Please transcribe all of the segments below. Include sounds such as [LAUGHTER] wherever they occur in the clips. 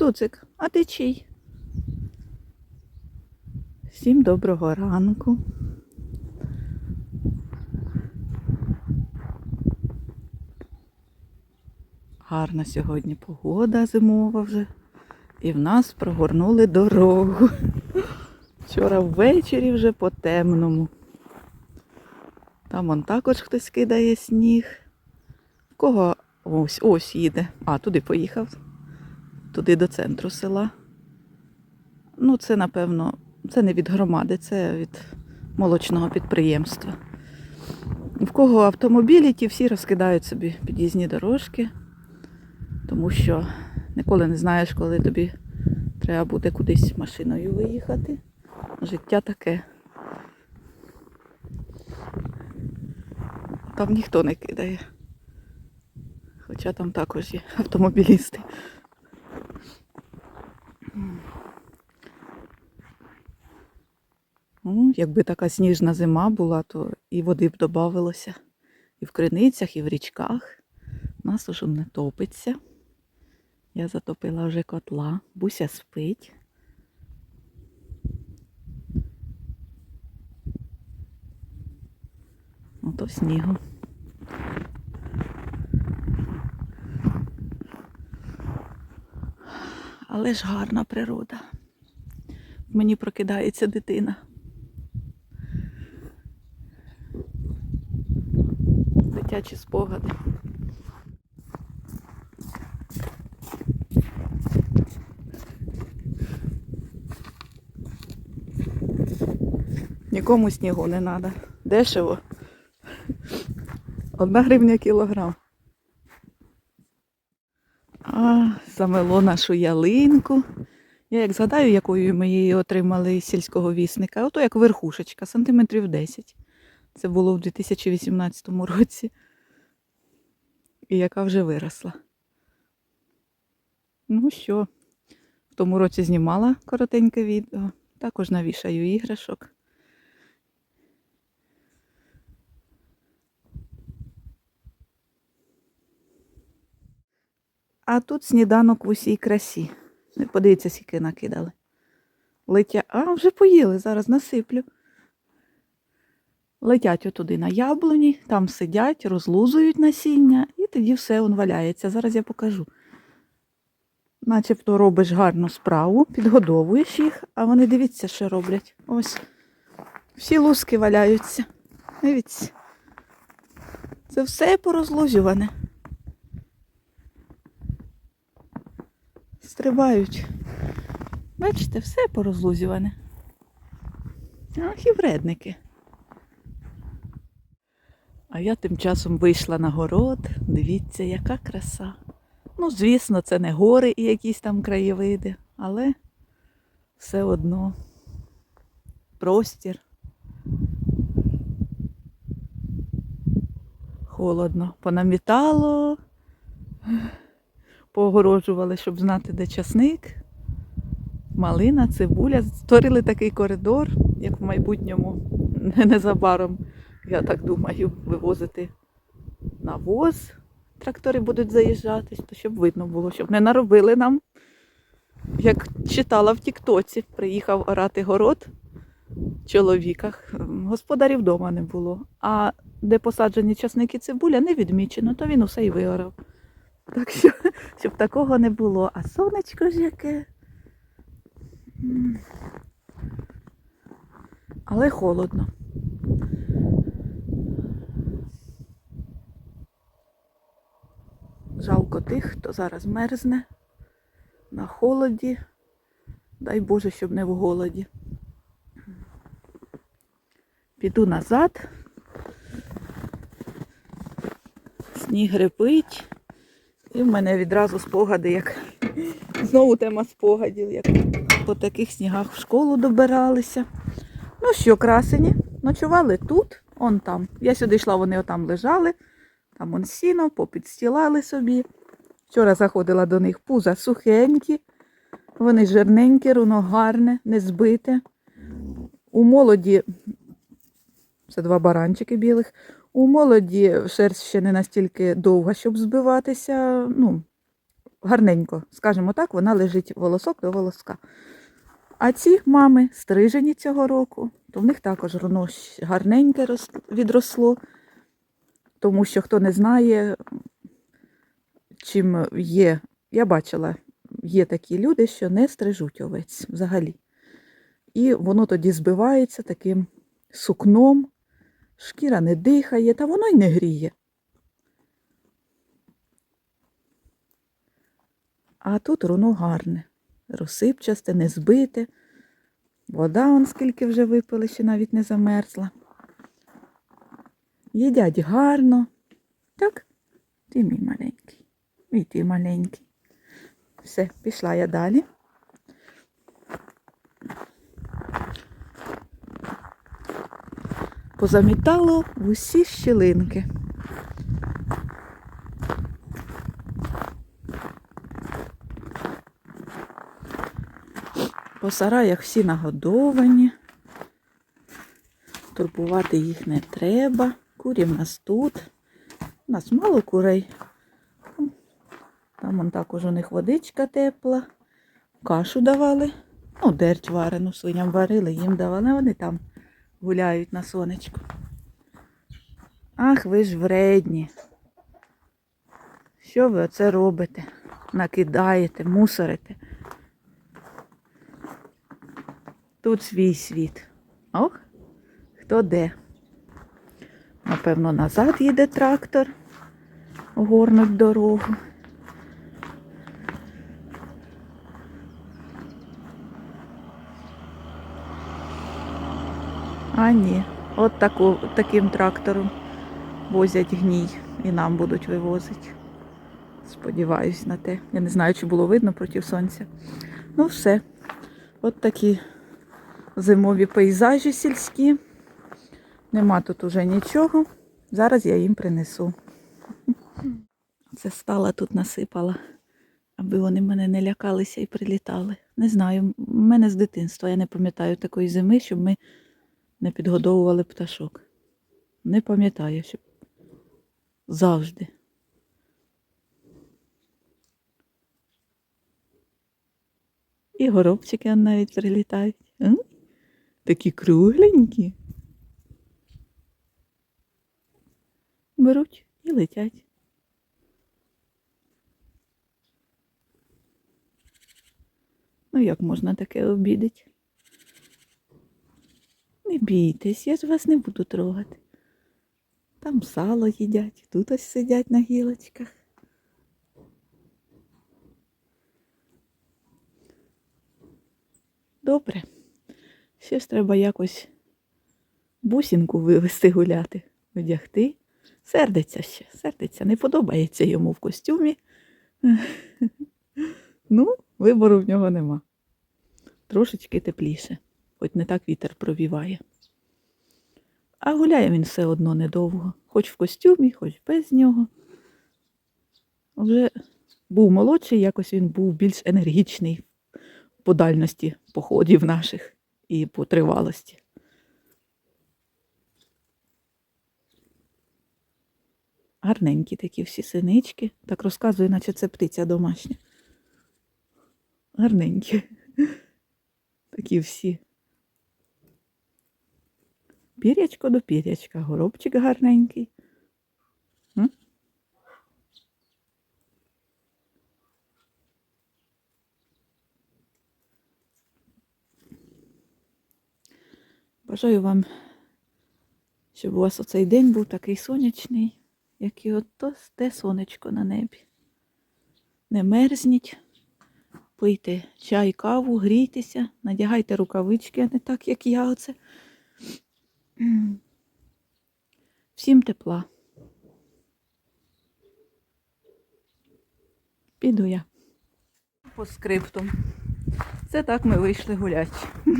Цуцик, а ти чий? Всім доброго ранку. Гарна сьогодні погода зимова вже. І в нас прогорнули дорогу. Вчора ввечері вже по темному. Там он також хтось кидає сніг. Кого ось ось їде. А, туди поїхав. Туди до центру села. Ну, це, напевно, це не від громади, це від молочного підприємства. В кого автомобілі, ті всі розкидають собі під'їзні дорожки, тому що ніколи не знаєш, коли тобі треба буде кудись машиною виїхати. Життя таке. Там ніхто не кидає. Хоча там також є автомобілісти. Ну, якби така сніжна зима була, то і води б додавалося. І в криницях, і в річках. У нас уже не топиться. Я затопила вже котла. Буся спить. Ото снігу. Але ж гарна природа. Мені прокидається дитина. Дитячі спогади. Нікому снігу не треба. Дешево. Одна гривня кілограм. А, замело нашу ялинку. Я як згадаю, якою ми її отримали із сільського вісника, ото як верхушечка, сантиметрів 10. Це було в 2018 році. І яка вже виросла. Ну що, в тому році знімала коротеньке відео. Також навішаю іграшок. А тут сніданок в усій красі. Ну, Подивіться, скільки накидали. Летя... А, вже поїли, зараз насиплю. Летять отуди на яблуні, там сидять, розлузують насіння, і тоді все он валяється. Зараз я покажу. Начебто робиш гарну справу, підгодовуєш їх, а вони дивіться, що роблять. Ось. Всі луски валяються. Дивіться. Це все порозлузюване. Стрибають. Бачите, все порозлузюване. Ах, і вредники. А я тим часом вийшла на город. Дивіться, яка краса. Ну, звісно, це не гори і якісь там краєвиди, але все одно простір. Холодно. Понамітало, погорожували, щоб знати, де часник, малина, цибуля. Створили такий коридор, як в майбутньому незабаром я так думаю, вивозити навоз. Трактори будуть заїжджати, щоб видно було, щоб не наробили нам. Як читала в Тіктоці, приїхав орати город чоловіка. Господарів вдома не було. А де посаджені часники цибуля, не відмічено, то він усе й виорав. Так що, щоб такого не було. А сонечко ж яке. Але холодно. Жалко тих, хто зараз мерзне на холоді. Дай Боже, щоб не в голоді. Піду назад. Сніг репить. І в мене відразу спогади, як знову тема спогадів, як по таких снігах в школу добиралися. Ну що, красені, ночували тут, он там. Я сюди йшла, вони отам лежали. Там он сіно, попідстілали собі. Вчора заходила до них пуза сухенькі, вони жирненькі, руно гарне, не збите. У молоді, це два баранчики білих, у молоді шерсть ще не настільки довга, щоб збиватися. Ну, гарненько, скажімо так, вона лежить волосок до волоска. А ці мами стрижені цього року, то в них також руно гарненьке відросло. Тому що хто не знає, чим є, я бачила, є такі люди, що не стрижуть овець взагалі. І воно тоді збивається таким сукном, шкіра не дихає, та воно й не гріє. А тут руно гарне, розсипчасте, не збите. Вода он скільки вже випили, ще навіть не замерзла. Їдять гарно. Так? Ти мій маленький. І ти маленький. Все, пішла я далі. Позамітало в усі щілинки. По сараях всі нагодовані. Турбувати їх не треба. Курі в нас тут. У нас мало курей. Там також у них водичка тепла. Кашу давали. Ну, дерть варену свиням варили, їм давали, вони там гуляють на сонечку. Ах, ви ж вредні. Що ви оце робите? Накидаєте, мусорите. Тут свій світ. Ох, хто де? Напевно, назад їде трактор, горнуть дорогу. А ні, от таку, таким трактором возять гній і нам будуть вивозити. Сподіваюсь на те. Я не знаю, чи було видно проти сонця. Ну, все. От такі зимові пейзажі сільські. Нема тут уже нічого. Зараз я їм принесу. Це стала тут насипала, аби вони мене не лякалися і прилітали. Не знаю, в мене з дитинства я не пам'ятаю такої зими, щоб ми не підгодовували пташок. Не пам'ятаю, щоб завжди. І горобчики навіть прилітають. Такі кругленькі. Беруть і летять. Ну, як можна таке обідати? Бійтесь, я ж вас не буду трогати. Там сало їдять, тут ось сидять на гілочках. Добре. Ще ж треба якось бусінку вивести гуляти, одягти. Сердиться ще, сердиться, не подобається йому в костюмі. [LAUGHS] Ну, вибору в нього нема. Трошечки тепліше, хоч не так вітер провіває. А гуляє він все одно недовго, хоч в костюмі, хоч без нього. Вже був молодший, якось він був більш енергічний по дальності походів наших і по тривалості. Гарненькі такі всі синички. Так розказую, наче це птиця домашня. Гарненькі. Такі всі. Пірячко до пірячка, горобчик гарненький. Бажаю вам, щоб у вас оцей день був такий сонячний, як і от те сонечко на небі. Не мерзніть, пийте чай, каву, грійтеся, надягайте рукавички, а не так, як я оце. Всім тепла. Піду я. По скриптум. Це так ми вийшли гуляти. [LAUGHS]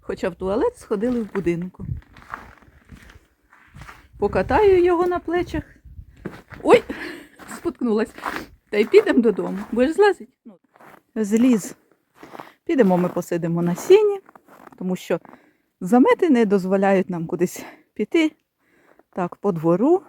Хоча в туалет сходили в будинку. Покатаю його на плечах. Ой, [LAUGHS] споткнулась. Та й підемо додому. Будеш злазити? Ну, Зліз. Підемо, ми посидимо на сіні, тому що замети не дозволяють нам кудись піти. Так, по двору.